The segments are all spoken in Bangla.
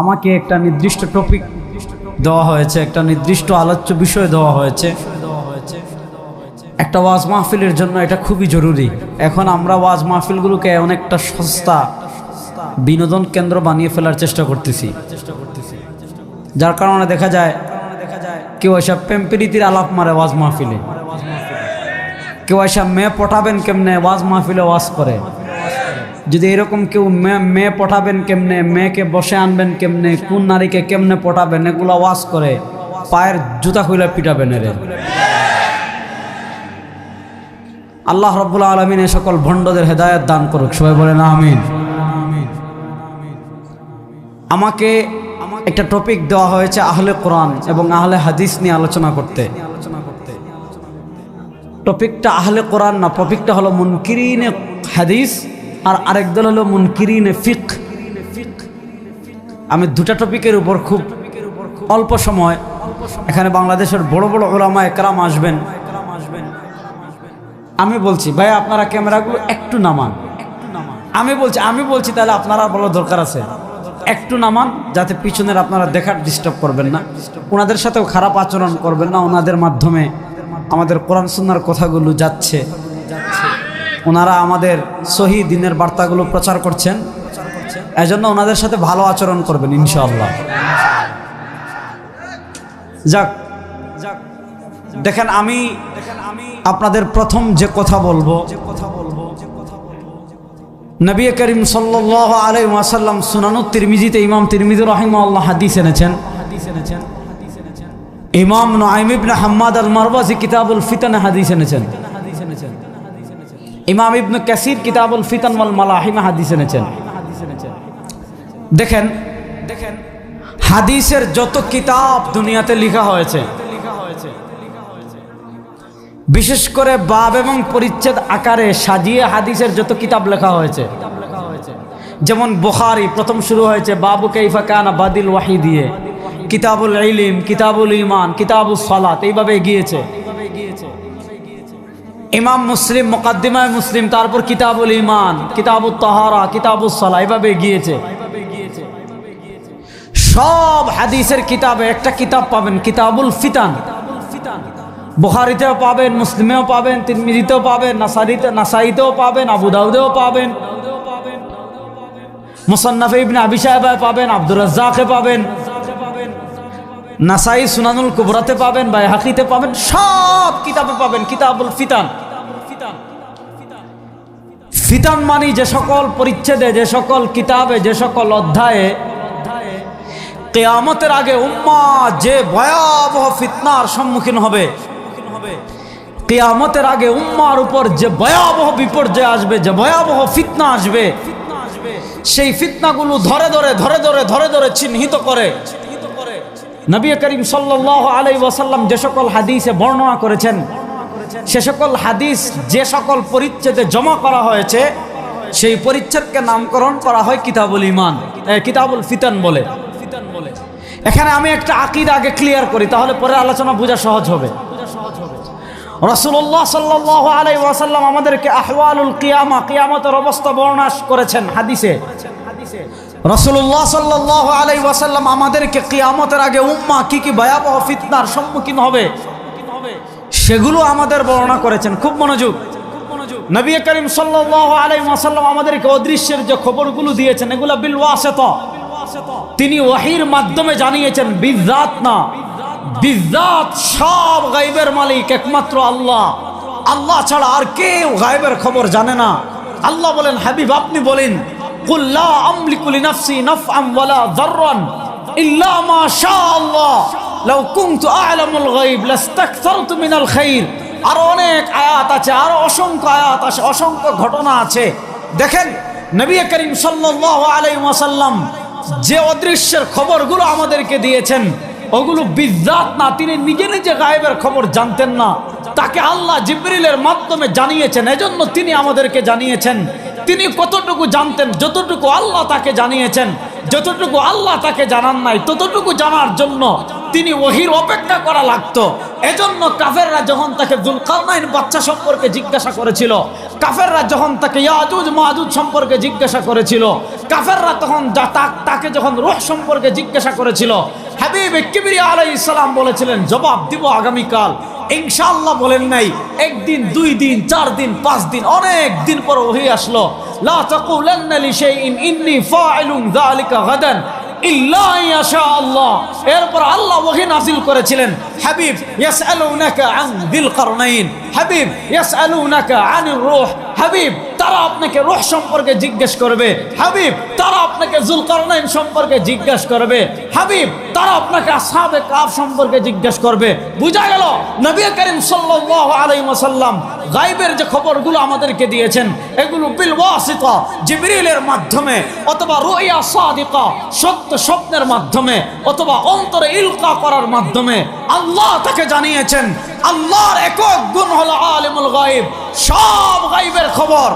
আমাকে একটা নির্দিষ্ট টপিক দেওয়া হয়েছে, একটা নির্দিষ্ট আলোচ্য বিষয় দেওয়া হয়েছে। একটা ওয়াজ মাহফিলের জন্য এটা খুবই জরুরি। এখন আমরা ওয়াজ মাহফিলগুলোকে অনেকটা সস্তা বিনোদন কেন্দ্র বানিয়ে ফেলার চেষ্টা করতেছি। যার কারণে দেখা যায়, কেউ এসব প্রেমপ্রীতির আলাপ মারে ওয়াজ মাহফিলে। কেউ এসব মেয়ে পটাবেন কেমনে ওয়াজ মাহফিলে ওয়াজ করে। যদি এরকম কেউ মেয়ে পটাবেন কেমনে? মেয়েকে বসে আনবেন কেমনে? কোন নারীকে কেমনে পঠাবেন? এগুলো ওয়াশ করে পায়ের জুতা খুলে পিটাবেন এরে। আল্লাহ রব্বুল আলমিন এ সকল ভণ্ডদের হেদায়ত দান করুক। সবাই বলেন আমিন। আমাকে একটা টপিক দেওয়া হয়েছে আহলে কোরআন এবং আহলে হাদিস নিয়ে আলোচনা করতে। টপিকটা আহলে কোরআন না টপিকটা হলো মুনকিরিনে হাদিস। আর আরেক দল হলো মুনকিরিনে ফিক। আমি দুটা টপিকের উপর খুব অল্প সময়, এখানে বাংলাদেশের বড় বড় ওলামা একরাম আসবেন। আমি বলছি, ভাই, আপনারা ক্যামেরাগুলো একটু নামান। আমি বলছি আমি বলছি তাহলে আপনারা বলার দরকার আছে। একটু নামান, যাতে পিছনের আপনারা দেখার ডিস্টার্ব করবেন না। ওনাদের সাথেও খারাপ আচরণ করবেন না। ওনাদের মাধ্যমে আমাদের কোরআন সুন্নার কথাগুলো যাচ্ছে। ওনারা আমাদের সহি দিনের বার্তাগুলো প্রচার করছেন। এজন্য ওনাদের সাথে ভালো আচরণ করবেন, ইনশাআল্লাহ। যাক, দেখেন আমি আপনাদের প্রথম যে কথা বলব, নবী করিম সাল্লাহ আলাই ওয়াসাল্লাম সুনানু তিরমিজিতে ইমাম তিরমিজি রহিমাল্লাহ হাদিস এনেছেন। ইমাম নাইম ইবনে হাম্মাদ আল মারবাজি কিতাবুল ফিতান হাদিস এনেছেন। ইমাম ইবনে কাসির কিতাবুল ওয়াল মালাহিমা হাদিস এনেছেন। দেখেন দেখেন হাদিসের যত কিতাব দুনিয়াতে লেখা হয়েছে, বিশেষ করে বাব এবং পরিচ্ছেদ আকারে সাজিয়ে হাদিসের যত কিতাব লেখা হয়েছে, যেমন বুখারি প্রথম শুরু হয়েছে, বাবু কৈফা কানা বাদিল ওয়াহি দিয়ে, কিতাবুল ইলিম, কিতাবুল ইমান কিতাবুল সালাত, এইভাবে গিয়েছে ইমাম মুসলিম, মোকাদ্দিমায় মুসলিম, তারপর কিতাবুল ইমান কিতাবুল তাহারা কিতাবুল সালা এইভাবে গিয়েছে। সব হাদিসের কিতাবে একটা কিতাব পাবেন, কিতাবুল ফিতান। বুখারিতেও পাবেন, মুসলিমেও পাবেন, তিরমিজিতেও পাবেন, নাসারিতে নাসাইতেও পাবেন আবু দাউদেও পাবেন। মুসান্নাফে ইবনে আবি পাবেন, আব্দুর রাজ্জাকে পাবেন। নাসাই সুনানুল কুবরাতে পাবেন বা হাকিতে পাবেন, সব কিতাবে পাবেন, কিতাবুল ফিতান। ফিতান মানি যে সকল পরিচ্ছেদে, যে সকল কিতাবে, যে সকল অধ্যায়ে, কেয়ামতের আগে উম্মা যে ভয়াবহ ফিতনার সম্মুখীন হবে, কেয়ামতের আগে উম্মার উপর যে ভয়াবহ বিপর্যয় আসবে, যে ভয়াবহ ফিতনা আসবে, সেই ফিতনাগুলো ধরে ধরে ধরে ধরে ধরে ধরে চিহ্নিত করে নবী করিম সাল্লাহ আলাই ওয়াসাল্লাম যে সকল হাদিসে বর্ণনা করেছেন, সে সকল হাদিস যে সকল পরিচ্ছেদে জমা করা হয়েছে, সেই পরিচ্ছেদকে নামকরণ করা হয় কিতাবুল ইমান কিতাবুল ফিতান বলে। এখানে আমি একটা আকিদ আগে ক্লিয়ার করি, তাহলে পরে আলোচনা বোঝা সহজ হবে। রসুল্লাহ সাল্লাহ আলাই ওয়াসাল্লাম আমাদেরকে আহওয়ালুল কিয়ামা, কিয়ামতের অবস্থা বর্ণনা করেছেন হাদিসে। রসুল্লাহ সাল্লাহ আলাই ওয়াসাল্লাম আমাদেরকে কিয়ামতের আগে উম্মা কি কি ভয়াবহ ফিতনার সম্মুখীন হবে, সেগুলো আমাদের বর্ণনা করেছেন। খুব মনোযোগ। নবী করিম সাল্লাহ আলাই ওয়াসাল্লাম আমাদেরকে অদৃশ্যের যে খবরগুলো দিয়েছেন, এগুলো বিল ওয়াসেত তিনি ওয়াহির মাধ্যমে জানিয়েছেন বিজাত না। বিজাত সব গাইবের মালিক, একমাত্র আল্লাহ। আল্লাহ ছাড়া আর কেউ গাইবের খবর জানে না। আল্লাহ বলেন, হাবিব, আপনি বলেন কুল্লা আমলিকুলি নাফসি নাফআম ওয়ালা যাররান ইল্লা মা শা আল্লাহ। লাউ কুনতু আ'লামুল গায়ব, লাস্তাকসারতু মিনাল খাইর। আরও অনেক আয়াত আছে, আরও অসংখ্য আয়াত আছে, অসংখ্য ঘটনা আছে। দেখেন, নবী করিম সাল্লাল্লাহু আলাইহি ওয়াসাল্লাম যে অদৃশ্যের খবরগুলো আমাদেরকে দিয়েছেন, ওগুলো বিজাত না, তিনি নিজে নিজে গায়েবের খবর জানতেন না। তাকে আল্লাহ জিবরিলের মাধ্যমে জানিয়েছেন, এজন্য তিনি আমাদেরকে জানিয়েছেন। তিনি কতটুকু জানতেন, যতটুকু আল্লাহ তাকে জানিয়েছেন, যতটুকু আল্লাহ তাকে জানান নাই, ততটুকু জানার জন্য তিনি ওহির অপেক্ষা করা লাগতো। এজন্য কাফেররা যখন তাকে জুলকারনাইন বাচ্চা সম্পর্কে জিজ্ঞাসা করেছিল, কাফেররা যখন তাকে ইয়াজুজ মাহুদ সম্পর্কে জিজ্ঞাসা করেছিল, কাফেররা তখন তাকে যখন রোহ সম্পর্কে জিজ্ঞাসা করেছিল, হাবিব কিবরিয়া আলাই ইসলাম বলেছিলেন, জবাব দিব আগামীকাল। ইনশাআল্লাহ বলেন নাই, একদিন, দুই দিন, চার দিন, পাঁচ দিন, অনেক দিন পর ওহি আসলো। লা তাকুলান্না লিশাইইন ইন্নী ফাইলুন যালিকা গাদান এরপর আল্লাহ ওহি নাজিল করেছিলেন, হাবিব, ইয়াসআলুনাকা আন দিল কারনাইন, হাবিব, ইয়াসআলুনাকা আনির রূহ, হাবিব তারা আপনাকে রূহ সম্পর্কে জিজ্ঞেস করবে, হাবিব, তারা আপনাকে জুলকারনাইন সম্পর্কে জিজ্ঞেস করবে, হাবিব, তারা আপনাকে আসহাবে কাফ সম্পর্কে জিজ্ঞেস করবে। বুঝা গেল? নবী করিম সাল্লাল্লাহু আলাইহি ওয়াসাল্লাম গায়বের যে খবরগুলো আমাদেরকে দিয়েছেন, এগুলো বিল ওয়াসিতা, জিবরিলের মাধ্যমে অথবা রুইয়া সাদিকা, সত্য স্বপ্নের মাধ্যমে অথবা অন্তরে ইলকা করার মাধ্যমে আল্লাহ তাকে জানিয়েছেন, আল্লাহর একক গুণ হলো আলিমুল গায়ব। সব গায়বের খবর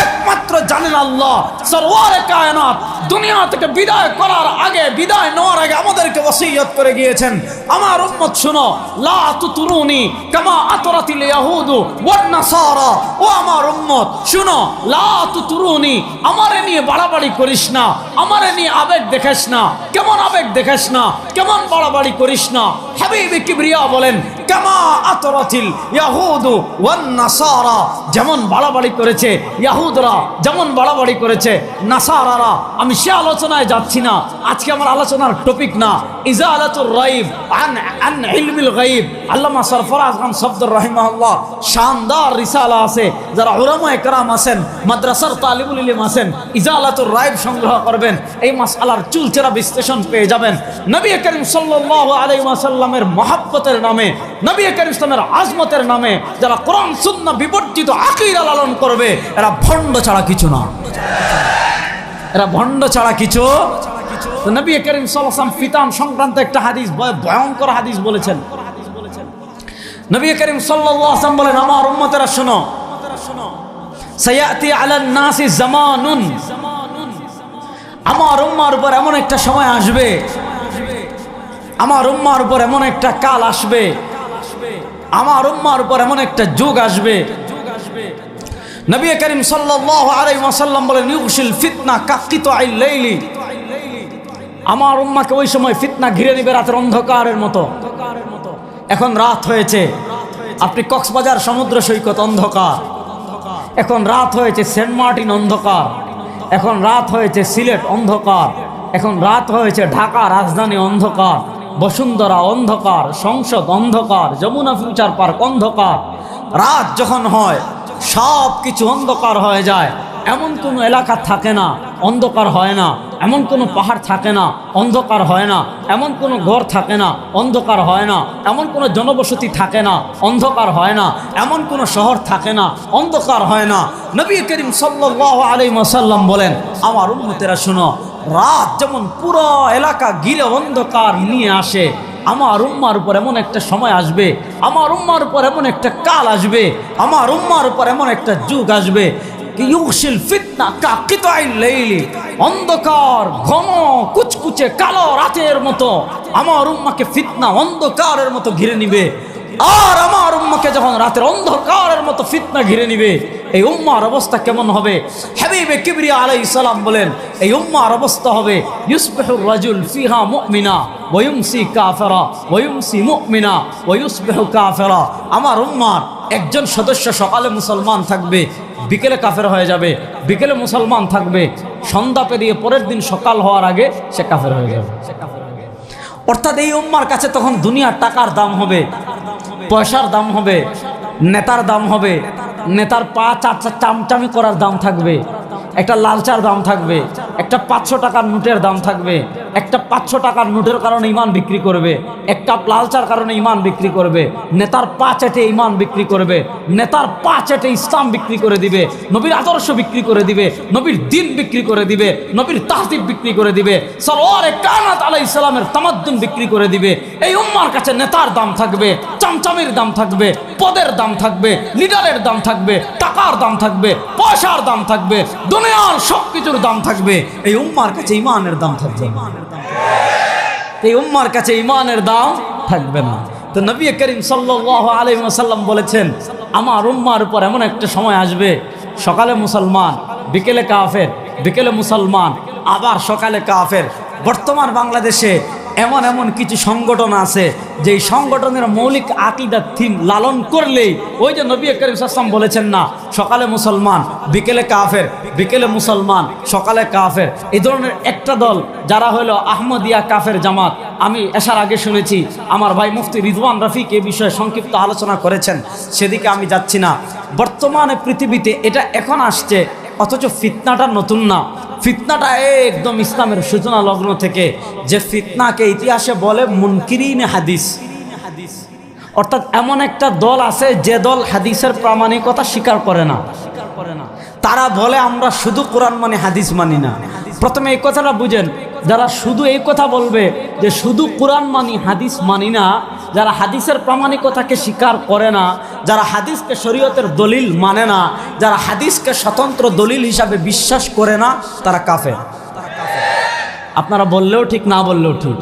একমাত্র জানেন আল্লাহ কায়নাত, দুনিয়া থেকে বিদায় করার আগে, বিদায় নেওয়ার আগে আমাদেরকে ওসিয়ত করে গিয়েছেন। আমার উম্মত শুনো, লা তুতুরুনি কামা আতরাতিল ইয়াহুদু ওয়ান নাসারা। ও আমার উম্মত, শুনো, লা তুতুরুনি, আমারে নিয়ে বাড়াবাড়ি করিস না, আমারে নিয়ে আবেগ দেখাস না, কেমন আবেগ দেখাস না, কেমন বাড়াবাড়ি করিস না। হাবিবি কিবরিয়া বলেন কামা আতরাতিল ইয়াহুদু ওয়ান নাসারা। যেমন বাড়াবাড়ি করেছে ইয়াহুদরা, যেমন বাড়াবাড়ি করেছে নাসারারা। আমি সে আলোচনায় যাচ্ছি না। আজকে আমার আলোচনার টপিক না। ইজালাতুর রাইব আন আন ইলমিল গাইব। আল্লামা সরফরাজ খান সফদুর রাহিমাহুল্লাহ শানদার রিসালা আছে। যারা উলামা একরাম আছেন, মাদ্রাসার তালিবুল ইলম আছেন ইজালাতুর রাইব সংগ্রহ করবেন। এই মাসআলার চুলচেরা বিশ্লেষণ পেয়ে যাবেন। নবী করিম সাল্লাল্লাহু আলাইহি ওয়াসাল্লামের মহাব্বতের নামে নবী করিম ইসলামের আজমতের নামে যারা কোরআন, সুন্নাহ বিবর্জিত আকীদা লালন করবে, এরা ভণ্ড ছাড়া কিছু না। এরা ভণ্ড ছাড়া কিছু নবী করিম সাল্লাম ফিতান সংক্রান্ত একটা হাদিস ভয়ঙ্কর হাদিস বলেছেন। নবী করিম সাল্লাম বলেন, আমার উম্মতেরা শোনো, সায়াতি আলান নাসি জামানুন। আমার উম্মার উপর এমন একটা সময় আসবে, আমার উম্মার উপর এমন একটা কাল আসবে আমার উম্মার উপর এমন একটা যুগ আসবে। নবী করিম ওয়াসাল্লাম বলেন, ইউশিল ফিতনা কাকিত আইল লাইলি। আমার উম্মাকে ওই সময় ফিতনা ঘিরে নেবে রাতের অন্ধকারের মতো। এখন রাত হয়েছে। আপনি কক্সবাজার সমুদ্র সৈকত অন্ধকার। এখন রাত হয়েছে সেন্ট মার্টিন অন্ধকার। এখন রাত হয়েছে সিলেট অন্ধকার। এখন রাত হয়েছে ঢাকা রাজধানী অন্ধকার। বসুন্ধরা অন্ধকার, সংসদ অন্ধকার, যমুনা ফিউচার পার্ক অন্ধকার। রাত যখন হয় সব কিছু অন্ধকার হয়ে যায়। এমন কোনো এলাকা থাকে না, অন্ধকার হয় না। এমন কোনো পাহাড় থাকে না, অন্ধকার হয় না। এমন কোনো ঘর থাকে না, অন্ধকার হয় না। এমন কোনো জনবসতি থাকে না, অন্ধকার হয় না। এমন কোনো শহর থাকে না, অন্ধকার হয় না। নবী করিম সাল্লাল্লাহু আলাইহি ওয়াসাল্লাম বলেন, আমার উম্মতেরা শুনো রাত যেমন পুরো এলাকা ঘিরে অন্ধকার নিয়ে আসে, আমার উম্মার উপর এমন একটা সময় আসবে, আমার উম্মার উপর এমন একটা কাল আসবে, আমার উম্মার উপর এমন একটা যুগ আসবে। ফিতনা অন্ধকার ঘন কুচকুচে কালো রাতের মতো, আমার উম্মাকে ফিতনা অন্ধকারের মতো ঘিরে নিবে। আর আমার উম্মাকে যখন রাতের অন্ধকারের মতো ফিতনা ঘিরে নিবে, এই উম্মার অবস্থা কেমন হবে? হাবিবে কিবরিয়া আলাই সালাম বলেন, এই উম্মার অবস্থা হবে ইউসবিহুর রাজুল ফিহা মুমিনা ওয়ুমসি কাফেরা ওয়ুমসি মুমিনা ওয়ুসবিহু কাফেরা। আমার উম্মার একজন সদস্য সকালে মুসলমান থাকবে, বিকেলে কাফের হয়ে যাবে, বিকেলে মুসলমান থাকবে, সন্ধ্যা পেরিয়ে পরের দিন সকাল হওয়ার আগে সে কাফের হয়ে যাবে। অর্থাৎ এই উম্মার কাছে তখন দুনিয়ার টাকার দাম হবে পয়সার দাম হবে, নেতার দাম হবে, নেতার পা চার চামচামি করার দাম থাকবে, একটা লালচার দাম থাকবে, একটা পাঁচশো টাকার নোটের দাম থাকবে একটা পাঁচশো টাকার নোটের কারণে ইমান বিক্রি করবে, একটা লালচার কারণে ইমান বিক্রি করবে, নেতার পা চেটে ইমান বিক্রি করবে, নেতার পা চেটে ইসলাম বিক্রি করে দিবে, নবীর আদর্শ বিক্রি করে দিবে, নবীর দিন বিক্রি করে দিবে, নবীর তাহদিব বিক্রি করে দিবে, সরওয়ারে কানাত আলাই ইসলামের তামাদ্দুন বিক্রি করে দিবে, এই উম্মার কাছে নেতার দাম থাকবে, চামচামির দাম থাকবে, পদের দাম থাকবে, লিডারের দাম থাকবে, টাকার দাম থাকবে পয়সার দাম থাকবে, দুনিয়ার সব কিছুর দাম থাকবে, এই উম্মার কাছে ইমানের দাম থাকবে। এই উম্মার কাছে ইমানের দাম থাকবে না তো নবী করিম সাল্লাহ আলহিমাসাল্লাম বলেছেন, আমার উম্মার উপর এমন একটা সময় আসবে, সকালে মুসলমান, বিকেলে কাফের, বিকেলে মুসলমান, আবার সকালে কাফের বর্তমান বাংলাদেশে এমন এমন কিছু সংগঠন আছে যে সংগঠনের মৌলিক আকিদার থিম লালন করলেই ওই যে নবী করিম সাসলাম বলেছেন না, সকালে মুসলমান, বিকেলে কাফের, বিকেলে মুসলমান, সকালে কাফের। এই ধরনের একটা দল, যারা হলো আহমদিয়া কাফের জামাত। আমি এসার আগে শুনেছি, আমার ভাই মুফতি রিজওয়ান রফিক এ বিষয়ে সংক্ষিপ্ত আলোচনা করেছেন, সেদিকে আমি যাচ্ছি না। বর্তমানে পৃথিবীতে এটা এখন আসছে, অথচ ফিতনাটা নতুন না। ফিতনাটা একদম ইসলামের সূচনা লগ্ন থেকে যে ফিতনাকে ইতিহাসে বলে মুনকিরিন হাদিস। অর্থাৎ এমন একটা দল আছে যে দল হাদিসের প্রামাণিকতা স্বীকার করে না। তারা বলে আমরা শুধু কোরআন মানে হাদিস মানি না। প্রথমে এই কথাটা বুঝেন, যারা শুধু এই কথা বলবে যে শুধু কোরআন মানি, হাদিস মানি না যারা হাদিসের প্রামাণিকতাকে স্বীকার করে না, যারা হাদিসকে শরীয়তের দলিল মানে না, যারা হাদিসকে স্বতন্ত্র দলিল হিসাবে বিশ্বাস করে না, তারা কাফে আপনারা বললেও ঠিক, না বললেও ঠিক।